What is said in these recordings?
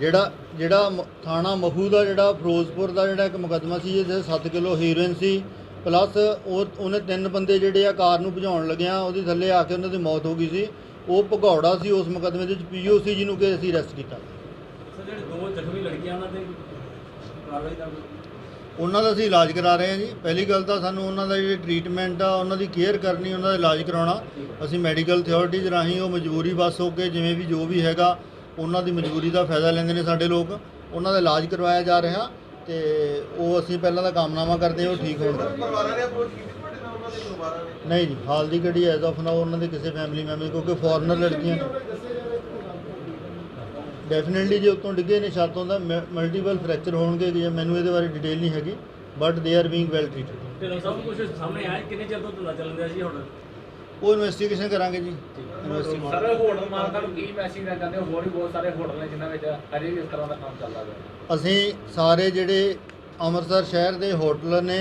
ਜਿਹੜਾ ਜਿਹੜਾ ਮ- ਥਾਣਾ ਮਹੂ ਦਾ ਜਿਹੜਾ ਫਿਰੋਜ਼ਪੁਰ ਦਾ ਜਿਹੜਾ ਇੱਕ ਮੁਕੱਦਮਾ ਸੀ ਜਿਹਦੇ 7 ਕਿਲੋ ਹੀਰੋਇਨ ਸੀ ਪਲੱਸ ਉਹ ਉਹਨੇ ਤਿੰਨ ਬੰਦੇ ਜਿਹੜੇ ਆ ਕਾਰ ਨੂੰ ਭਜਾਉਣ ਲੱਗਿਆ ਉਹਦੀ ਥੱਲੇ ਆ ਕੇ ਉਹਨਾਂ ਦੀ ਮੌਤ ਹੋ ਗਈ ਸੀ। ਉਹ ਭਗੌੜਾ ਸੀ ਉਸ ਮੁਕੱਦਮੇ ਦੇ ਵਿੱਚ ਪੀਓਸੀ ਜਿਹਨੂੰ ਕਿ ਅਸੀਂ ਅਰੈਸਟ ਕੀਤਾ। ਸਰ ਜਿਹੜੇ ਦੋ ਜ਼ਖਮੀ ਲੜਕੀਆਂ ਉਹਨਾਂ ਤੇ ਕਾਰਵਾਈ ਦਾ ਉਹਨਾਂ ਦਾ ਅਸੀਂ ਇਲਾਜ ਕਰਾ ਰਹੇ ਹਾਂ ਜੀ। ਪਹਿਲੀ ਗੱਲ ਤਾਂ ਸਾਨੂੰ ਉਹਨਾਂ ਦਾ ਜਿਹੜੀ ਟ੍ਰੀਟਮੈਂਟ ਆ ਉਹਨਾਂ ਦੀ ਕੇਅਰ ਕਰਨੀ ਉਹਨਾਂ ਦਾ ਇਲਾਜ ਕਰਾਉਣਾ। ਅਸੀਂ ਮੈਡੀਕਲ ਅਥਾਰਟੀਜ਼ ਰਾਹੀਂ ਉਹ ਮਜਬੂਰੀ ਬਸ ਹੋ ਕੇ ਜਿਵੇਂ ਵੀ ਜੋ ਵੀ ਹੈਗਾ ਉਹਨਾਂ ਦੀ ਮਜਬੂਰੀ ਦਾ ਫਾਇਦਾ ਲੈਂਦੇ ਨੇ ਸਾਡੇ ਲੋਕ। ਉਹਨਾਂ ਦਾ ਇਲਾਜ ਕਰਵਾਇਆ ਜਾ ਰਿਹਾ ਤੇ ਉਹ ਅਸੀਂ ਪਹਿਲਾਂ ਦਾ ਕਾਮਨਾਮਾ ਕਰਦੇ ਹਾਂ, ਉਹ ਠੀਕ ਹੋਣ। ਦਾ ਪਰਿਵਾਰਾਂ ਨੇ ਅਪਰੋਚ ਕੀਤੀ ਤੁਹਾਡੇ ਨਾਲ ਉਹਨਾਂ ਦੇ ਪਰਿਵਾਰਾਂ ਨੇ ਨਹੀਂ ਜੀ, ਹਾਲ ਦੀ ਘੜੀ ਐਜ਼ ਆਫ ਨਾਓ ਉਹਨਾਂ ਦੇ ਕਿਸੇ ਫੈਮਿਲੀ ਮੈਂਬਰ ਕਿਉਂਕਿ ਫੋਰਨਰ ਲੜਕੀਆਂ। ਨੇ ਡੈਫੀਨਿਟਲੀ ਜੇ ਉੱਤੋਂ ਡਿੱਗੇ ਨੇ ਛੱਤੋਂ ਦਾ ਮਲਟੀਪਲ ਫ੍ਰੈਕਚਰ ਹੋਣਗੇ ਜੇ, ਮੈਨੂੰ ਇਹਦੇ ਬਾਰੇ ਡਿਟੇਲ ਨਹੀਂ ਹੈਗੀ but they are being well treated ਤੇ ਸਭ ਕੁਝ ਸਾਹਮਣੇ ਆਇਆ, ਕਿੰਨੇ ਚਿਰ ਤੋਂ ਧੰਦਾ ਚੱਲ ਸੀ ਹੁਣ? ਉਹ ਇਨਵੈਸਟੀਗੇਸ਼ਨ ਕਰਾਂਗੇ ਜੀ? ਇਨਵੈਸਟੀਗੇਸ਼ਨ ਸਰ ਹੋਟਲ ਮਾਲਕਾਂ ਨੂੰ ਕੀ ਮੈਸੇਜ ਦੇਣਾ ਚਾਹੁੰਦੇ ਹੋ? ਹੋਰ ਵੀ ਬਹੁਤ ਸਾਰੇ ਹੋਟਲ ਨੇ ਜਿਨ੍ਹਾਂ ਵਿੱਚ ਹਜੇ ਵੀ ਇਸ ਤਰ੍ਹਾਂ ਦਾ ਕੰਮ ਚੱਲਦਾ ਹੈ ਅਸੀਂ ਸਾਰੇ ਜਿਹੜੇ ਅੰਮ੍ਰਿਤਸਰ ਸ਼ਹਿਰ ਦੇ ਹੋਟਲ ਨੇ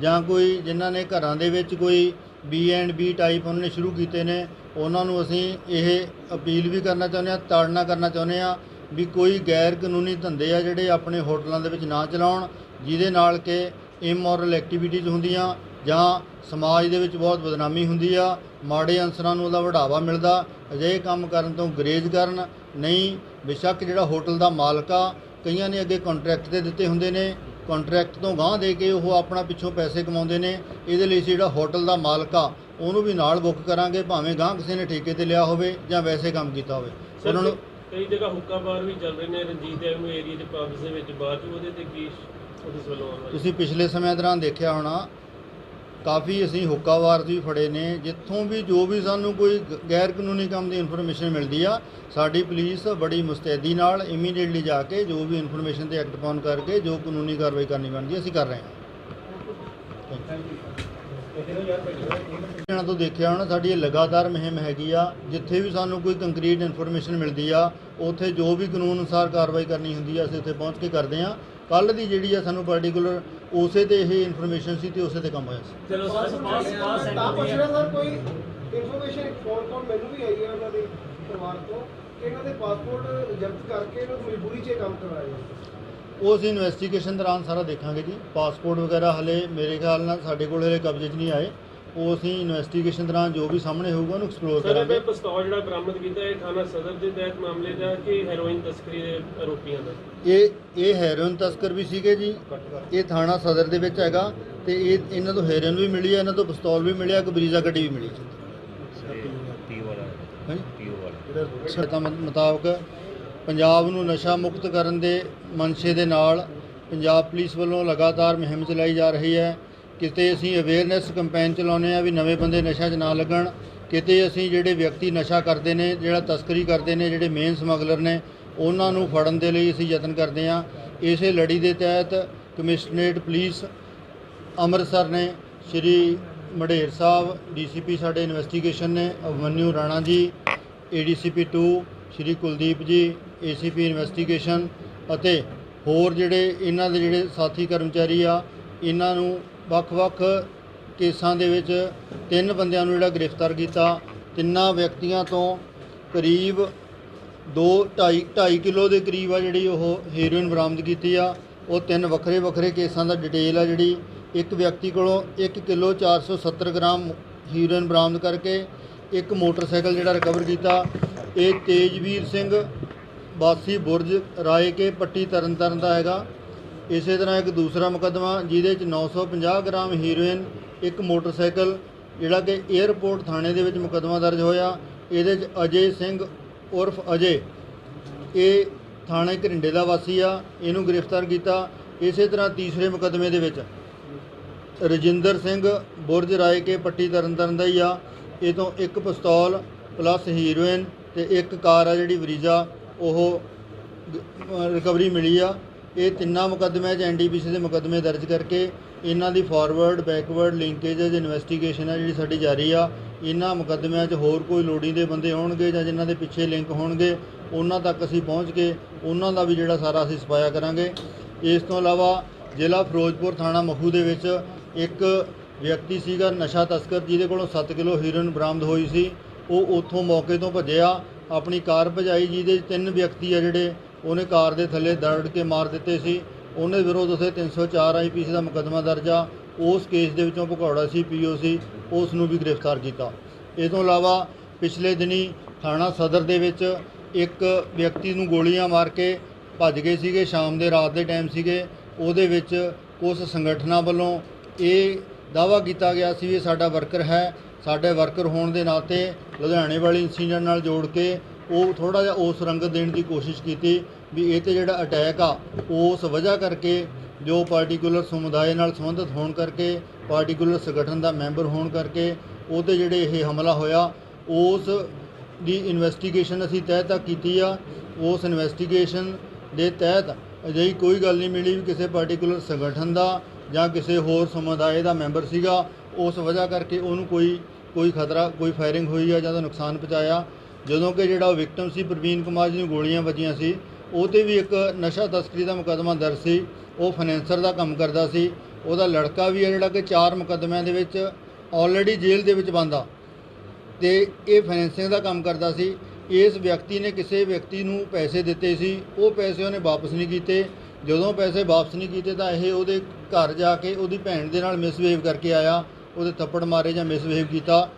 ਜਾਂ ਕੋਈ ਜਿਨ੍ਹਾਂ ਨੇ ਘਰਾਂ ਦੇ ਵਿੱਚ ਕੋਈ ਬੀ ਐਂਡ ਬੀ ਟਾਈਪ ਉਹਨਾਂ ਨੇ ਸ਼ੁਰੂ ਕੀਤੇ ਨੇ ਉਹਨਾਂ ਨੂੰ ਅਸੀਂ ਇਹ ਅਪੀਲ ਵੀ ਕਰਨਾ ਚਾਹੁੰਦੇ ਹਾਂ ਤਾੜਨਾ ਕਰਨਾ ਚਾਹੁੰਦੇ ਹਾਂ ਵੀ ਕੋਈ ਗੈਰ ਕਾਨੂੰਨੀ ਧੰਦੇ ਆ ਜਿਹੜੇ ਆਪਣੇ ਹੋਟਲਾਂ ਦੇ ਵਿੱਚ ਨਾ ਚਲਾਉਣ ਜਿਹਦੇ ਨਾਲ ਕਿ ਇਮੋਰਲ ਐਕਟੀਵਿਟੀਜ਼ ਹੁੰਦੀਆਂ ਜਾਂ ਸਮਾਜ ਦੇ ਵਿੱਚ ਬਹੁਤ ਬਦਨਾਮੀ ਹੁੰਦੀ ਆ ਮਾੜੇ ਅਨਸਰਾਂ ਨੂੰ ਉਹਦਾ ਵਢਾਵਾ ਮਿਲਦਾ ਅਜਿਹੇ ਕੰਮ ਕਰਨ ਤੋਂ ਗਰੇਜ਼ ਕਰਨ ਨਹੀਂ ਬੇਸ਼ੱਕ ਜਿਹੜਾ ਹੋਟਲ ਦਾ ਮਾਲਕ ਆ ਕਈਆਂ ਨੇ ਅੱਗੇ ਕੰਟਰੈਕਟ ਤੇ ਦਿੱਤੇ ਹੁੰਦੇ ਨੇ ਕੰਟਰੈਕਟ ਤੋਂ ਗਾਂਹ ਦੇ ਕੇ ਉਹ ਆਪਣਾ ਪਿੱਛੋਂ ਪੈਸੇ ਕਮਾਉਂਦੇ ਨੇ ਇਹਦੇ ਲਈ ਜਿਹੜਾ ਹੋਟਲ ਦਾ ਮਾਲਕ ਆ ਉਹਨੂੰ ਵੀ ਨਾਲ ਬੁੱਕ ਕਰਾਂਗੇ ਭਾਵੇਂ ਗਾਂਹ ਕਿਸੇ ਨੇ ਠੇਕੇ ਤੇ ਲਿਆ ਹੋਵੇ ਜਾਂ ਵੈਸੇ ਕੰਮ ਕੀਤਾ ਹੋਵੇ। ਉਹਨਾਂ ਨੂੰ ਕਈ ਜਗ੍ਹਾ ਹੁੱਕਾ ਬਾਰ ਵੀ ਚੱਲ ਰਹੇ ਨੇ ਰਣਜੀਤ ਐਵਨਿਊ ਏਰੀਆ ਦੇ ਪਬਸ ਦੇ ਵਿੱਚ ਬਾਅਦ ਉਹਦੇ ਤੇ ਕੀ ਪੁਲਿਸ ਵੱਲੋਂ? ਤੁਸੀਂ ਪਿਛਲੇ ਸਮੇਂ ਦੌਰਾਨ ਦੇਖਿਆ ਹੋਣਾ ਕਾਫੀ ਅਸੀਂ ਹੁੱਕਾਵਾਰ ਵੀ ਫੜੇ ਨੇ। ਜਿੱਥੋਂ ਵੀ ਜੋ ਵੀ ਸਾਨੂੰ ਕੋਈ ਗੈਰ ਕਾਨੂੰਨੀ ਕੰਮ ਦੀ ਇਨਫੋਰਮੇਸ਼ਨ ਮਿਲਦੀ ਆ, ਸਾਡੀ ਪੁਲਿਸ ਬੜੀ ਮੁਸਤੈਦੀ ਨਾਲ ਇਮੀਡੀਏਟਲੀ ਜਾ ਕੇ ਜੋ ਵੀ ਇਨਫੋਰਮੇਸ਼ਨ ਤੇ ਐਕਟ ਪਾਉਣ ਕਰਕੇ ਜੋ ਕਾਨੂੰਨੀ ਕਾਰਵਾਈ ਕਰਨੀ ਬਣਦੀ ਅਸੀਂ ਕਰ ਰਹੇ ਹਾਂ। ਇਹਨਾਂ ਤੋਂ ਦੇਖਿਆ ਹੋਣਾ, ਸਾਡੀ ਇਹ ਲਗਾਤਾਰ ਮੁਹਿੰਮ ਹੈਗੀ ਆ, ਜਿੱਥੇ ਵੀ ਸਾਨੂੰ ਕੋਈ ਕੰਕਰੀਟ ਇਨਫੋਰਮੇਸ਼ਨ ਮਿਲਦੀ ਆ, ਉੱਥੇ ਜੋ ਵੀ ਕਾਨੂੰਨ ਅਨੁਸਾਰ ਕਾਰਵਾਈ ਕਰਨੀ ਹੁੰਦੀ ਆ, ਅਸੀਂ ਉੱਥੇ ਪਹੁੰਚ ਕੇ ਕਰਦੇ ਆ ਕੱਲ ਦੀ ਜਿਹੜੀ ਆ ਸਾਨੂੰ ਪਾਰਟਿਕੂਲਰ ਉਸੇ ਤੇ ਇਹ ਇਨਫੋਰਮੇਸ਼ਨ ਸੀ ਤੇ ਉਸੇ ਤੇ ਕੰਮ ਹੋਇਆ ਸੀ। ਚਲੋ ਸਰ ਪਾਸ ਪਾਸ ਤਾਂ ਪੁੱਛ ਸੈਂਟਰ ਰਿਹਾ ਸਰ ਕੋਈ ਇਨਫੋਰਮੇਸ਼ਨ ਫੋਨ ਕਾਲ ਮੈਨੂੰ ਵੀ ਆਈ ਹੈ ਉਹਨਾਂ ਦੇ ਪਰਿਵਾਰ ਤੋਂ ਕਿ ਇਹਨਾਂ ਦੇ ਪਾਸਪੋਰਟ ਜ਼ਬਤ ਕਰਕੇ ਇਹਨਾਂ ਨੂੰ ਮਜਬੂਰੀ 'ਚ ਇਹ ਕੰਮ ਕਰਵਾਇਆ ਜਾਂਦਾ ਉਹ ਅਸੀਂ ਇਨਵੈਸਟੀਗੇਸ਼ਨ ਦੌਰਾਨ ਸਾਰਾ ਦੇਖਾਂਗੇ ਜੀ। ਪਾਸਪੋਰਟ ਵਗੈਰਾ ਹਲੇ ਮੇਰੇ ਖਿਆਲ ਨਾਲ ਸਾਡੇ ਕੋਲ ਹਲੇ ਕਬਜ਼ੇ 'ਚ ਨਹੀਂ ਆਏ। ਉਹ ਅਸੀਂ ਇਨਵੈਸਟੀਗੇਸ਼ਨ ਦੌਰਾਨ ਜੋ ਵੀ ਸਾਹਮਣੇ ਹੋਊਗਾ ਉਹਨੂੰ ਐਕਸਪਲੋਰ ਸਰ ਇਹ ਕਰਾਂਗੇ ਪਿਸਤੌਲ ਜਿਹੜਾ ਬਰਾਮਦ ਕੀਤਾ ਇਹ ਥਾਣਾ ਸਦਰ ਦੇ ਤਹਿਤ ਮਾਮਲੇ ਦਾ ਕਿ ਹੈਰੋਇਨ ਤਸਕਰੀ ਦੇ ਆਰੋਪੀਆਂ ਦਾ? ਇਹ ਇਹ ਹੈਰੋਇਨ ਤਸਕਰ ਵੀ ਸੀਗੇ ਜੀ। ਇਹ ਥਾਣਾ ਸਦਰ ਦੇ ਵਿੱਚ ਹੈਗਾ ਤੇ ਇਹ ਇਹਨਾਂ ਤੋਂ ਹੈਰੋਇਨ ਵੀ ਮਿਲੀ ਹੈ ਇਹਨਾਂ ਤੋਂ ਪਿਸਤੌਲ ਵੀ ਮਿਲਿਆ ਇੱਕ ਬਰੀਜ਼ਾ ਗੱਡੀ ਵੀ ਮਿਲੀ। ਪੀ ਵਾਲਾ ਹਾਂਜੀ? ਪੀ ਵਾਲਾ। ਸ਼ਰਤਾਂ ਮੁ- ਮੁਤਾਬਕ ਪੰਜਾਬ ਨੂੰ ਨਸ਼ਾ ਮੁਕਤ ਕਰਨ ਦੇ ਮਨਸ਼ੇ ਦੇ ਨਾਲ ਪੰਜਾਬ ਪੁਲਿਸ ਵੱਲੋਂ ਲਗਾਤਾਰ ਮੁਹਿੰਮ ਚਲਾਈ ਜਾ ਰਹੀ ਹੈ। ਕਿਤੇ ਅਸੀਂ ਅਵੇਅਰਨੈਸ ਕੈਂਪੇਨ ਚਲਾਉਂਦੇ ਆ ਵੀ ਨਵੇਂ ਬੰਦੇ ਨਸ਼ਾ 'ਚ ਨਾ ਲੱਗਣ, ਕਿਤੇ ਅਸੀਂ ਜਿਹੜੇ ਵਿਅਕਤੀ ਨਸ਼ਾ ਕਰਦੇ ਨੇ, ਜਿਹੜਾ ਤਸਕਰੀ ਕਰਦੇ ਨੇ, ਜਿਹੜੇ ਮੇਨ ਸਮਗਲਰ ਨੇ, ਉਹਨਾਂ ਨੂੰ ਫੜਨ ਦੇ ਲਈ ਅਸੀਂ ਯਤਨ ਕਰਦੇ ਆ ਇਸੇ ਲੜੀ ਦੇ ਤਹਿਤ ਕਮਿਸ਼ਨਰੇਟ ਪੁਲਿਸ ਅੰਮ੍ਰਿਤਸਰ ਨੇ ਸ਼੍ਰੀ ਮੜੇਰ ਸਾਹਿਬ, ਡੀਸੀਪੀ ਸਾਡੇ ਇਨਵੈਸਟੀਗੇਸ਼ਨ ਨੇ ਅਵਮਨਿਊ ਰਾਣਾ ਜੀ ਏਡੀਸੀਪੀ 2 ਸ਼੍ਰੀ ਕੁਲਦੀਪ ਜੀ ਏਸੀਪੀ ਇਨਵੈਸਟੀਗੇਸ਼ਨ ਅਤੇ ਹੋਰ ਜਿਹੜੇ ਇਹਨਾਂ ਦੇ ਜਿਹੜੇ ਸਾਥੀ ਕਰਮਚਾਰੀ ਆ, ਇਹਨਾਂ ਨੂੰ ਵੱਖ-ਵੱਖ ਕੇਸਾਂ ਦੇ ਵਿੱਚ ਤਿੰਨ ਬੰਦਿਆਂ ਨੂੰ ਜਿਹੜਾ ਗ੍ਰਿਫਤਾਰ ਕੀਤਾ। ਤਿੰਨਾਂ ਵਿਅਕਤੀਆਂ ਤੋਂ ਕਰੀਬ 2 2.5 2.5 ਕਿਲੋ ਦੇ ਕਰੀਬ ਆ ਜਿਹੜੀ ਉਹ ਹੀਰੋਇਨ ਬਰਾਮਦ ਕੀਤੀ ਆ। ਉਹ ਤਿੰਨ ਵੱਖਰੇ ਵੱਖਰੇ ਕੇਸਾਂ ਦਾ ਡਿਟੇਲ ਆ ਜਿਹੜੀ ਇੱਕ ਵਿਅਕਤੀ ਕੋਲੋਂ 1 ਕਿਲੋ 470 ਗ੍ਰਾਮ ਹੀਰੋਇਨ ਬਰਾਮਦ ਕਰਕੇ ਇੱਕ ਮੋਟਰਸਾਈਕਲ ਜਿਹੜਾ ਰਿਕਵਰ ਕੀਤਾ। ਇਹ ਤੇਜਵੀਰ ਸਿੰਘ, ਵਾਸੀ ਬੁਰਜ ਰਾਏ ਕੇ ਪੱਟੀ ਤਰਨਤਾਰਨ ਦਾ ਹੈਗਾ। ਇਸੇ ਤਰ੍ਹਾਂ ਇੱਕ ਦੂਸਰਾ ਮੁਕੱਦਮਾ, ਜਿਹਦੇ ਚ 950 ਗ੍ਰਾਮ ਹੀਰੋਇਨ, ਇੱਕ ਮੋਟਰਸਾਈਕਲ, ਜਿਹੜਾ ਕਿ 에ਅਰਪੋਰਟ ਥਾਣੇ ਦੇ ਵਿੱਚ ਮੁਕੱਦਮਾ ਦਰਜ ਹੋਇਆ। ਇਹਦੇ ਚ ਅਜੇ ਸਿੰਘ ਉਰਫ ਅਜੇ, ਇਹ ਥਾਣੇ ਘਰਿੰਡੇ ਦਾ ਵਾਸੀ ਆ, ਇਹਨੂੰ ਗ੍ਰਿਫਤਾਰ ਕੀਤਾ। ਇਸੇ ਤਰ੍ਹਾਂ ਤੀਸਰੇ ਮੁਕੱਦਮੇ ਦੇ ਵਿੱਚ ਰਜਿੰਦਰ ਸਿੰਘ ਬੁਰਜ ਰਾਏ ਕੇ ਪੱਟੀ ਤਰਨਤਾਰਨ ਦਾ ਹੀ ਆ। ਇਹ ਤੋਂ ਇੱਕ ਪਿਸਤੌਲ ਪਲੱਸ ਹੀਰੋਇਨ ਤੇ ਇੱਕ ਕਾਰ ਆ ਜਿਹੜੀ ਵਰੀਜ਼ਾ, ਉਹ ਰਿਕਵਰੀ ਮਿਲੀ ਆ। ਇਹ ਤਿੰਨਾਂ ਮੁਕੱਦਮਿਆਂ 'ਚ ਐਨਡੀਪੀਸੀ ਦੇ ਮੁਕੱਦਮੇ ਦਰਜ ਕਰਕੇ ਇਹਨਾਂ ਦੀ ਫਾਰਵਰਡ ਬੈਕਵਰਡ ਲਿੰਕੇਜਸ ਇਨਵੈਸਟੀਗੇਸ਼ਨ ਹੈ ਜਿਹੜੀ ਸਾਡੀ ਜਾਰੀ ਆ, ਇਹਨਾਂ ਮੁਕੱਦਮਿਆਂ 'ਚ ਹੋਰ ਕੋਈ ਲੋੜੀਂਦੇ ਬੰਦੇ ਹੋਣਗੇ ਜਾਂ ਜਿਨ੍ਹਾਂ ਦੇ ਪਿੱਛੇ ਲਿੰਕ ਹੋਣਗੇ, ਉਹਨਾਂ ਤੱਕ ਅਸੀਂ ਪਹੁੰਚ ਕੇ ਉਹਨਾਂ ਦਾ ਵੀ ਜਿਹੜਾ ਸਾਰਾ ਅਸੀਂ ਸਫਾਇਆ ਕਰਾਂਗੇ। ਇਸ ਤੋਂ ਇਲਾਵਾ ਜ਼ਿਲ੍ਹਾ ਫਿਰੋਜ਼ਪੁਰ ਥਾਣਾ ਮਖੂ ਦੇ ਵਿੱਚ ਇੱਕ ਵਿਅਕਤੀ ਸੀਗਾ ਨਸ਼ਾ ਤਸਕਰ, ਜਿਹਦੇ ਕੋਲੋਂ 7 ਕਿਲੋ ਹੀਰੋਇਨ ਬਰਾਮਦ ਹੋਈ ਸੀ। ਉਹ ਉੱਥੋਂ ਮੌਕੇ ਤੋਂ ਭੱਜਿਆ, ਆਪਣੀ ਕਾਰ ਭਜਾਈ, ਜਿਹਦੇ 'ਚ ਤਿੰਨ ਵਿਅਕਤੀ ਆ ਜਿਹੜੇ ਉਹਨੇ ਕਾਰ ਦੇ ਥੱਲੇ ਦਰੜ ਕੇ ਮਾਰ ਦਿੱਤੇ ਸੀ। ਉਹਨੇ ਵਿਰੋਧ ਉਸੇ 304 ਆਈਪੀਸੀ ਦਾ ਮੁਕੱਦਮਾ ਦਰਜ ਆ। ਉਸ ਕੇਸ ਦੇ ਵਿੱਚੋਂ ਭਗੌੜਾ ਸੀ ਪੀਓ ਸੀ, ਉਸ ਨੂੰ ਵੀ ਗ੍ਰਿਫਤਾਰ ਕੀਤਾ। ਇਹ ਤੋਂ ਇਲਾਵਾ ਪਿਛਲੇ ਦਿਨੀ ਥਾਣਾ ਸਦਰ ਦੇ ਵਿੱਚ ਇੱਕ ਵਿਅਕਤੀ ਨੂੰ ਗੋਲੀਆਂ ਮਾਰ ਕੇ ਭੱਜ ਗਏ ਸੀਗੇ, ਸ਼ਾਮ ਦੇ ਰਾਤ ਦੇ ਟਾਈਮ ਸੀਗੇ। ਉਹਦੇ ਵਿੱਚ ਉਸ ਸੰਗਠਨਾਂ ਵੱਲੋਂ ਇਹ ਦਾਵਾ ਕੀਤਾ ਗਿਆ ਸੀ ਵੀ ਸਾਡਾ ਵਰਕਰ ਹੈ, ਸਾਡੇ ਵਰਕਰ ਹੋਣ ਦੇ ਨਾਤੇ ਲੁਧਿਆਣੇ ਵਾਲੀ ਇੰਸੀਡੈਂਟ ਨਾਲ ਜੋੜ ਕੇ ਉਹ ਥੋੜਾ ਜਿਹਾ ਉਸ ਰੰਗਤ ਦੇਣ ਦੀ ਕੋਸ਼ਿਸ਼ ਕੀਤੀ ਵੀ ਇਹ ਤੇ ਜਿਹੜਾ ਅਟੈਕ ਆ, ਉਸ ਵਜ੍ਹਾ ਕਰਕੇ ਜੋ ਪਾਰਟਿਕੂਲਰ ਸਮੁਦਾਇ ਨਾਲ ਸੰਬੰਧਿਤ ਹੋਣ ਕਰਕੇ ਪਾਰਟਿਕੂਲਰ ਸੰਗਠਨ ਦਾ ਮੈਂਬਰ ਹੋਣ ਕਰਕੇ ਉਹਦੇ ਜਿਹੜੇ ਇਹ ਹਮਲਾ ਹੋਇਆ, ਉਸ ਦੀ ਇਨਵੈਸਟੀਗੇਸ਼ਨ ਅਸੀਂ ਤਹਿ ਤੱਕ ਕੀਤੀ ਆ। ਉਸ ਇਨਵੈਸਟੀਗੇਸ਼ਨ ਦੇ ਤਹਿਤ ਅਜਿਹੀ ਕੋਈ ਗੱਲ ਨਹੀਂ ਮਿਲੀ ਵੀ ਕਿਸੇ ਪਾਰਟਿਕੂਲਰ ਸੰਗਠਨ ਦਾ ਜਾਂ ਕਿਸੇ ਹੋਰ ਸਮੁਦਾਇ ਦਾ ਮੈਂਬਰ ਸੀਗਾ। ਉਸ ਵਜ੍ਹਾ ਕਰਕੇ ਉਹਨੂੰ ਕੋਈ ਕੋਈ ਖਤਰਾ, ਕੋਈ ਫਾਇਰਿੰਗ ਹੋਈ ਆ ਜਾਂ ਉਹਦਾ ਨੁਕਸਾਨ ਪਹੁੰਚਾਇਆ। ਜਦੋਂ ਕਿ ਜਿਹੜਾ ਵਿਕਟਮ ਸੀ, ਪ੍ਰਵੀਨ ਕੁਮਾਰ ਜੀ ਨੂੰ ਗੋਲੀਆਂ ਵੱਜੀਆਂ ਸੀ, ਉਹ 'ਤੇ ਵੀ ਇੱਕ ਨਸ਼ਾ ਤਸਕਰੀ ਦਾ ਮੁਕੱਦਮਾ ਦਰਜ ਸੀ, ਉਹ ਫਾਈਨੈਂਸਰ ਦਾ ਕੰਮ ਕਰਦਾ ਸੀ, ਉਹਦਾ ਲੜਕਾ ਵੀ ਹੈ ਜਿਹੜਾ ਕਿ ਚਾਰ ਮੁਕੱਦਮਿਆਂ ਦੇ ਵਿੱਚ ਆਲਰੇਡੀ ਜੇਲ੍ਹ ਦੇ ਵਿੱਚ ਬੰਦ ਆ, ਤੇ ਇਹ ਫਾਈਨੈਂਸਿੰਗ ਦਾ ਕੰਮ ਕਰਦਾ ਸੀ, ਇਸ ਵਿਅਕਤੀ ਨੇ ਕਿਸੇ ਵਿਅਕਤੀ ਨੂੰ ਪੈਸੇ ਦਿੱਤੇ ਸੀ, ਉਹ ਪੈਸੇ ਉਹਨੇ ਵਾਪਸ ਨਹੀਂ ਕੀਤੇ, ਜਦੋਂ ਪੈਸੇ ਵਾਪਸ ਨਹੀਂ ਕੀਤੇ ਤਾਂ ਇਹ ਉਹਦੇ ਘਰ ਜਾ ਕੇ ਉਹਦੀ ਭੈਣ ਦੇ ਨਾਲ ਮਿਸਬਿਹੇਵ ਕਰਕੇ ਆਇਆ, ਉਹਦੇ ਥੱਪੜ ਮਾਰੇ ਜਾਂ ਮਿਸਬਿਹੇਵ ਕੀਤਾ,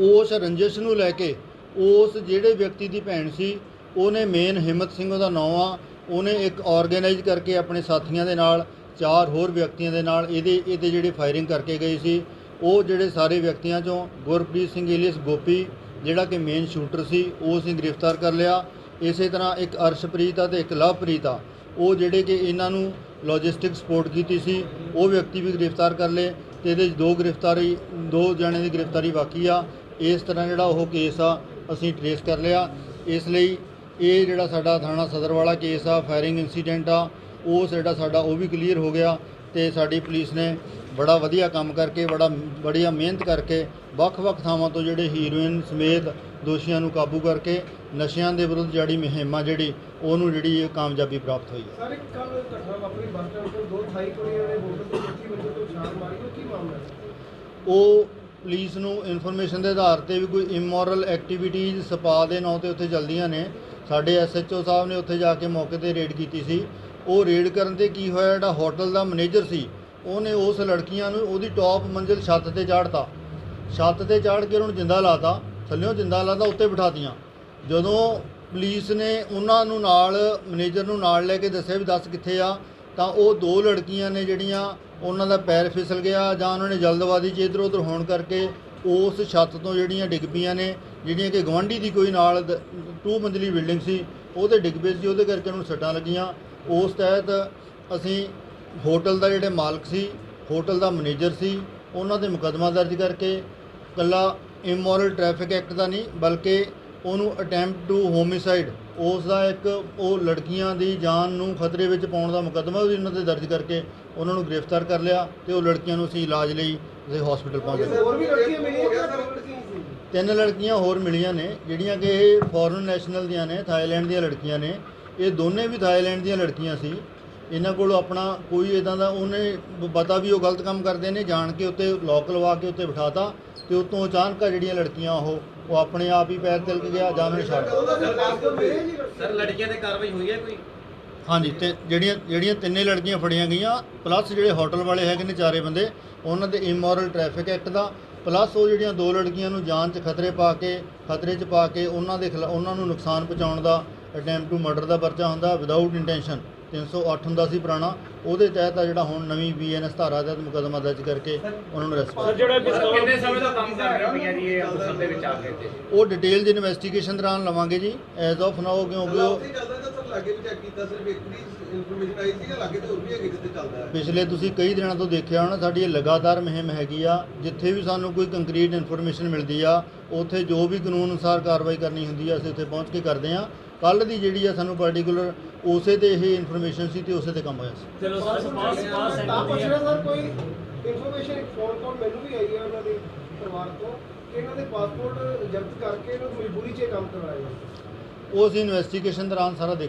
ਉਸ ਰੰਜਿਸ਼ ਨੂੰ ਲੈ ਕੇ ਉਸ ਜਿਹੜੇ ਵਿਅਕਤੀ ਦੀ ਭੈਣ ਸੀ, ਉਹਨੇ ਮੇਨ ਹਿੰਮਤ ਸਿੰਘ ਉਹਦਾ ਨਾਂ ਆ। ਉਹਨੇ ਇੱਕ ਆਰਗੇਨਾਈਜ਼ ਕਰਕੇ ਆਪਣੇ ਸਾਥੀਆਂ ਦੇ ਨਾਲ, ਚਾਰ ਹੋਰ ਵਿਅਕਤੀਆਂ ਦੇ ਨਾਲ ਇਹਦੇ ਇਹਦੇ ਜਿਹੜੇ ਫਾਇਰਿੰਗ ਕਰਕੇ ਗਏ ਸੀ। ਉਹ ਜਿਹੜੇ ਸਾਰੇ ਵਿਅਕਤੀਆਂ ਚੋਂ ਗੁਰਪ੍ਰੀਤ ਸਿੰਘ ਏਲੀਅਸ ਗੋਪੀ, ਜਿਹੜਾ ਕਿ ਮੇਨ ਸ਼ੂਟਰ ਸੀ, ਉਹ ਅਸੀਂ ਗ੍ਰਿਫਤਾਰ ਕਰ ਲਿਆ। ਇਸੇ ਤਰ੍ਹਾਂ ਇੱਕ ਅਰਸ਼ਪ੍ਰੀਤ ਆ ਤੇ ਇੱਕ ਲਵਪ੍ਰੀਤ ਆ। ਉਹ ਜਿਹੜੇ ਕਿ ਇਹਨਾਂ ਨੂੰ ਲੌਜਿਸਟਿਕ ਸਪੋਰਟ ਕੀਤੀ ਸੀ, ਉਹ ਵਿਅਕਤੀ ਵੀ ਗ੍ਰਿਫਤਾਰ ਕਰ ਲਏ ਤੇ ਇਹਦੇ 'ਚ ਦੋ ਗ੍ਰਿਫਤਾਰੀ, ਦੋ ਜਣਿਆਂ ਦੀ ਗ੍ਰਿਫਤਾਰੀ ਬਾਕੀ ਆ। ਇਸ ਤਰ੍ਹਾਂ ਜਿਹੜਾ ਉਹ ਕੇਸ ਆ ਅਸੀਂ ਟਰੇਸ ਕਰ ਲਿਆ। ਇਸ ਲਈ ਇਹ ਜਿਹੜਾ ਸਾਡਾ ਥਾਣਾ ਸਦਰ ਵਾਲਾ ਕੇਸ ਆ ਫਾਇਰਿੰਗ ਇਨਸੀਡੈਂਟ ਆ ਉਹ ਜਿਹੜਾ ਸਾਡਾ ਉਹ ਵੀ ਕਲੀਅਰ ਹੋ ਗਿਆ ਤੇ ਸਾਡੀ ਪੁਲਿਸ ਨੇ ਬੜਾ ਵਧੀਆ ਕੰਮ ਕਰਕੇ ਬੜਾ ਬੜੀਆ ਮਿਹਨਤ ਕਰਕੇ ਵੱਖ-ਵੱਖ ਥਾਵਾਂ ਤੋਂ ਜਿਹੜੇ ਹੀਰੋਇਨ ਸਮੇਤ ਦੋਸ਼ੀਆਂ ਨੂੰ ਕਾਬੂ ਕਰਕੇ ਨਸ਼ਿਆਂ ਦੇ ਵਿਰੁੱਧ ਜਿਹੜੀ ਮੁਹਿੰਮ ਆ ਜਿਹੜੀ ਉਹਨੂੰ ਜਿਹੜੀ ਇਹ ਕਾਮਯਾਬੀ ਪ੍ਰਾਪਤ ਹੋਈ ਹੈ। ਸਾਰੇ ਕੱਲ ਘਟਨਾ ਵਾਪਰੀ ਬੱਸ ਸਟੈਂਡ ਤੋਂ ਦੋ ਥਾਈ ਕੁੜੀਆਂ ਨੇ ਹੋਟਲ ਦੇ ਵਿੱਚ ਵਜੇ ਤੋਂ ਛਾਲ ਮਾਰੀ ਉਹ ਕੀ ਮਾਮਲਾ ਹੈ? ਉਹ ਪੁਲਿਸ ਨੂੰ ਇਨਫੋਰਮੇਸ਼ਨ ਦੇ ਆਧਾਰ ਤੇ ਵੀ ਕੋਈ ਇਮੋਰਲ ਐਕਟੀਵਿਟੀਜ਼ ਸਪਾ ਦੇ ਨਾਂ ਤੇ ਉੱਥੇ ਚੱਲਦੀਆਂ ਨੇ। ਸਾਡੇ ਐਸਐਚਓ ਸਾਹਿਬ ਨੇ ਉੱਥੇ ਜਾ ਕੇ ਮੌਕੇ ਤੇ ਰੇਡ ਕੀਤੀ ਸੀ। ਉਹ ਰੇਡ ਕਰਨ ਤੇ ਕੀ ਹੋਇਆ? ਜਿਹੜਾ ਹੋਟਲ ਦਾ ਮੈਨੇਜਰ ਸੀ, ਉਹਨੇ ਉਸ ਲੜਕੀਆਂ ਨੂੰ ਉਹਦੀ ਟੌਪ ਮੰਜ਼ਿਲ ਛੱਤ ਤੇ ਚਾੜਤਾ। ਛੱਤ ਤੇ ਚਾੜ ਕੇ ਉਹਨੂੰ ਜਿੰਦਾ ਲਾਤਾ, ਥੱਲਿਓਂ ਜਿੰਦਾ ਲਾਤਾ, ਉੱਤੇ ਬਿਠਾਤੀਆਂ ਜਦੋਂ ਪੁਲਿਸ ਨੇ ਉਹਨਾਂ ਨੂੰ ਨਾਲ ਮੈਨੇਜਰ ਨੂੰ ਨਾਲ ਲੈ ਕੇ ਦੱਸਿਆ ਵੀ ਦੱਸ ਕਿੱਥੇ ਆ ਤਾਂ ਉਹ ਦੋ ਲੜਕੀਆਂ ਨੇ ਜਿਹੜੀਆਂ ਉਹਨਾਂ ਦਾ ਪੈਰ ਫਿਸਲ ਗਿਆ ਜਾਂ ਉਹਨਾਂ ਨੇ ਜਲਦਬਾਜ਼ੀ 'ਚ ਇੱਧਰ ਉੱਧਰ ਹੋਣ ਕਰਕੇ ਉਸ ਛੱਤ ਤੋਂ ਜਿਹੜੀਆਂ ਡਿੱਗ ਪਈਆਂ ਨੇ, ਜਿਹੜੀਆਂ ਕਿ ਗਵਾਂਢੀ ਦੀ ਕੋਈ ਨਾਲ ਦ- ਟੂ ਮੰਜ਼ਲੀ ਬਿਲਡਿੰਗ ਸੀ ਉਹਦੇ ਡਿੱਗ ਪਏ ਸੀ, ਉਹਦੇ ਕਰਕੇ ਉਹਨੂੰ ਸੱਟਾਂ ਲੱਗੀਆਂ। ਉਸ ਤਹਿਤ ਅਸੀਂ ਹੋਟਲ ਦਾ ਜਿਹੜੇ ਮਾਲਕ ਸੀ, ਹੋਟਲ ਦਾ ਮੈਨੇਜਰ ਸੀ, ਉਹਨਾਂ ਦੇ ਮੁਕੱਦਮਾ ਦਰਜ ਕਰਕੇ ਕੱਲਾ ਇਮੋਰਲ ਟ੍ਰੈਫਿਕ ਐਕਟ ਦਾ ਨਹੀਂ, ਬਲਕਿ ਉਹਨੂੰ ਅਟੈਂਪਟ ਟੂ ਹੋਮਿਸਾਈਡ ਉਸ ਦਾ ਇੱਕ ਉਹ ਲੜਕੀਆਂ ਦੀ ਜਾਨ ਨੂੰ ਖਤਰੇ ਵਿੱਚ ਪਾਉਣ ਦਾ ਮੁਕੱਦਮਾ ਵੀ ਉਹਨਾਂ ਤੇ ਦਰਜ ਕਰਕੇ ਉਹਨਾਂ ਨੂੰ ਗ੍ਰਿਫਤਾਰ ਕਰ ਲਿਆ ਤੇ ਉਹ ਲੜਕੀਆਂ ਨੂੰ ਅਸੀਂ ਇਲਾਜ ਲਈ ਅਸੀਂ ਹਸਪੀਟਲ ਪਹੁੰਚ। ਗਏ ਹੋਰ ਵੀ ਲੜਕੀਆਂ ਮਿਲੀਆਂ? ਕਿ ਦੋ ਲੜਕੀਆਂ ਹੀ ਸੀ? ਤਿੰਨ ਲੜਕੀਆਂ ਹੋਰ ਮਿਲੀਆਂ ਨੇ ਜਿਹੜੀਆਂ ਕਿ ਇਹ ਫੋਰਨ ਨੈਸ਼ਨਲ ਦੀਆਂ ਨੇ ਥਾਈਲੈਂਡ ਦੀਆਂ ਲੜਕੀਆਂ ਨੇ। ਇਹ ਦੋਨੇ ਵੀ ਥਾਈਲੈਂਡ ਦੀਆਂ ਲੜਕੀਆਂ ਸੀ। ਇਹਨਾਂ ਕੋਲ ਆਪਣਾ ਕੋਈ ਇਦਾਂ ਦਾ ਉਹਨੇ ਪਤਾ ਵੀ ਉਹ ਗਲਤ ਕੰਮ ਕਰਦੇ ਨੇ ਜਾਣ ਕੇ ਉੱਤੇ ਲੋਕ ਲਵਾ ਕੇ ਉੱਤੇ ਬਿਠਾਤਾ ਤੇ ਉਤੋਂ ਅਚਾਨਕ ਜਿਹੜੀਆਂ ਲੜਕੀਆਂ ਉਹ ਉਹ ਆਪਣੇ ਆਪ ਹੀ ਪੈਰ ਤਿਲਕ ਗਿਆ ਜਾਂ ਉਹਨੇ ਛੱਡ? ਸਰ ਲੜਕੀਆਂ ਤੇ ਕਾਰਵਾਈ ਹੋਈ ਹੈ ਕੋਈ ਹਾਂਜੀ ਤੇ ਜਿਹੜੀਆਂ ਜਿਹੜੀਆਂ ਤਿੰਨੇ ਲੜਕੀਆਂ ਫੜੀਆਂ ਗਈਆਂ ਪਲੱਸ ਜਿਹੜੇ ਹੋਟਲ ਵਾਲੇ ਹੈਗੇ ਨੇ ਚਾਰੇ ਬੰਦੇ ਉਹਨਾਂ ਦੇ ਇਮੋਰਲ ਟ੍ਰੈਫਿਕ ਐਕਟ ਦਾ ਪਲੱਸ ਉਹ ਜਿਹੜੀਆਂ ਦੋ ਲੜਕੀਆਂ ਨੂੰ ਜਾਨ 'ਚ ਖਤਰੇ ਪਾ ਕੇ ਖਤਰੇ 'ਚ ਪਾ ਕੇ ਉਹਨਾਂ ਦੇ ਉਹਨਾਂ ਨੂੰ ਨੁਕਸਾਨ ਪਹੁੰਚਾਉਣ ਦਾ ਅਟੈਂਪਟ ਟੂ ਮਰਡਰ ਦਾ ਪਰਚਾ ਹੁੰਦਾ ਵਿਦਆਊਟ ਇੰਟੈਂਸ਼ਨ 308 ਹੁੰਦਾ ਸੀ ਪੁਰਾਣਾ ਉਹਦੇ ਤਹਿਤ ਆ ਜਿਹੜਾ ਹੁਣ ਨਵੀਂ ਬੀਐਨਐਸ ਧਾਰਾ ਦੇ ਮੁਕੱਦਮਾ ਦਰਜ ਕਰਕੇ ਉਹਨਾਂ ਨੂੰ ਸਰ ਜਿਹੜਾ ਪਿਸਤੌਲ ਕਿੰਨੇ ਸਮੇਂ ਤੋਂ ਕੰਮ ਕਰ ਰਹੇ ਪਈਆਂ ਜੀ ਇਹ ਅੰਮ੍ਰਿਤਸਰ ਦੇ ਵਿੱਚ ਆ ਕੇ ਇੱਥੇ? ਉਹ ਡਿਟੇਲਸ ਇਨਵੈਸਟੀਗੇਸ਼ਨ ਦੌਰਾਨ ਲਵਾਂਗੇ ਜੀ ਐਜ਼ ਆਫ ਨਾਓ ਕਿਉਂਕਿ ਉਹ ਉੱਥੇ ਚੱਲਦਾ ਤਾਂ ਸਰ ਲਾਗੇ ਵੀ ਚੈੱਕ ਕੀਤਾ ਸਿਰਫ ਇੱਕ ਦੀ ਇਨਫੋਰਮੇਸ਼ਨ ਆਈ ਸੀ ਕਿ ਲਾਗੇ ਤੇ ਹੋਰ ਵੀ ਹੈਗੇ ਜਿੱਥੇ ਚੱਲਦਾ ਹੈ? ਪਿਛਲੇ ਤੁਸੀਂ ਕਈ ਦਿਨਾਂ ਤੋਂ ਦੇਖਿਆ ਹੋਣਾ ਸਾਡੀ ਇਹ ਲਗਾਤਾਰ ਮੁਹਿੰਮ ਹੈਗੀ ਆ ਜਿੱਥੇ ਵੀ ਸਾਨੂੰ ਕੋਈ ਕੰਕਰੀਟ ਇਨਫੋਰਮੇਸ਼ਨ ਮਿਲਦੀ ਆ ਉੱਥੇ ਜੋ ਵੀ ਕਾਨੂੰਨ ਅਨੁਸਾਰ ਕਾਰਵਾਈ ਕਰਨੀ ਹੁੰਦੀ ਆ ਅਸੀਂ ਉੱਥੇ ਪਹੁੰਚ ਕੇ ਕਰਦੇ ਆ। ਕੱਲ ਦੀ ਜਿਹੜੀ ਆ ਸਾਨੂੰ ਪਾਰਟਿਕੂਲਰ ਉਸੇ ਤੇ ਇਹ ਇਨਫੋਰਮੇਸ਼ਨ ਸੀ ਤੇ ਉਸੇ ਤੇ ਕੰਮ ਹੋਇਆ ਸੀ ਚਲੋ ਸਰ ਸਪਾਸ ਸਪਾਸ ਤਾਂ ਪੁੱਛ ਰਿਹਾ ਸਰ ਕੋਈ ਇਨਫੋਰਮੇਸ਼ਨ ਇੱਕ ਫੋਨ ਕਾਲ ਮੈਨੂੰ ਵੀ ਆਈ ਹੈ ਉਹਨਾਂ ਦੇ ਪਰਿਵਾਰ ਤੋਂ ਕਿ ਇਹਨਾਂ ਦੇ ਪਾਸਪੋਰਟ ਜ਼ਬਤ ਕਰਕੇ ਇਹਨਾਂ ਨੂੰ ਮਜਬੂਰੀ 'ਚ ਇਹ ਕੰਮ ਕਰਵਾਇਆ ਉਹ ਅਸੀਂ ਇਨਵੈਸਟੀਗੇਸ਼ਨ ਦੌਰਾਨ ਸਾਰਾ ਦੇਖ